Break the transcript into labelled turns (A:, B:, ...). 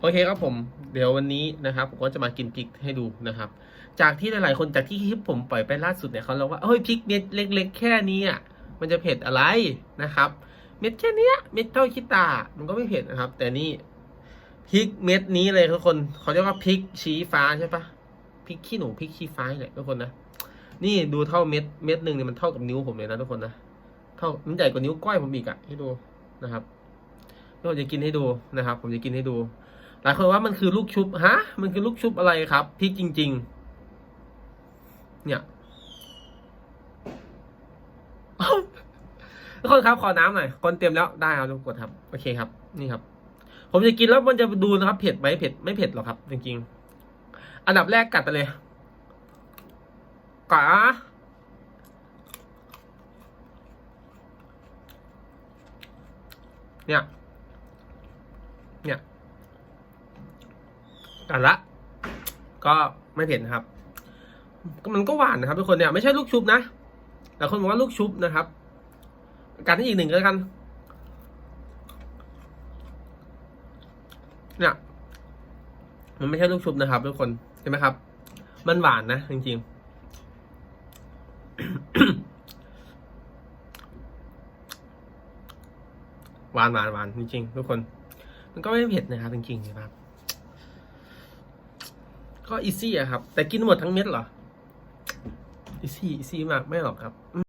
A: โอเคครับผม เดี๋ยววันนี้นะครับผมก็จะมากินพริกให้ดูนะครับ จากที่หลายๆคนจากที่คลิปผมปล่อยไปล่าสุดเนี่ยเขาเล่าว่าเฮ้ยพริกเม็ดเล็ก ๆ แค่นี้อะมันจะเผ็ดอะไรนะครับ เม็ดแค่นี้เม็ดเท่าขี้ตา มันก็ไม่เผ็ดนะครับ แต่นี่พริกเม็ดนี้เลยทุกคนเขาเรียกว่าพริกชี้ฟ้าใช่ปะพริกขี้หนูพริกชี้ฟ้าเนี่ยทุกคนนะนี่ดูเท่าเม็ดเม็ดหนึ่งเนี่ยมันเท่ากับนิ้วผมเลยนะทุกคนนะเท่ามันใหญ่กว่านิ้วก้อยผมอีกอะให้ดูนะครับนี่ผมจะกินให้ดูนะครับ ผมจะกินให้ดู ลายคนว่ามันคือลูกชุบฮะ มันคือลูกชุบอะไรครับพริกจริง ๆ เนี่ยทุกคนครับขอน้ำหน่อยคนเตรียมแล้วได้ครับทุกคนครับ โอเคครับ นี่ครับ ผมจะกินแล้วมันจะดูนะครับ เผ็ดไหมเผ็ดไม่เผ็ดหรอกครับ จริง ๆ อันดับแรกกัดไปเลยกัดเนี่ย เนี่ย กันละ ก็ไม่เผ็ดนะครับ มันก็หวานนะครับทุกคนเนี่ยไม่ใช่ลูกชุบนะแต่คนบอกว่าลูกชุบนะครับกันให้อีกหนึ่งก็แล้วกัน เนี่ย มันไม่ใช่ลูกชุบนะครับ ทุกคนเห็นไหมครับ มันหวานนะจริงๆหวานหวานหวานจริงๆทุกคน มันก็ไม่เผ็ดนะครับจริงๆนะครับ ก็อีซี่อะครับ แต่กินหมดทั้งเม็ดเหรออีซี่อีซี่มากไม่หรอกครับ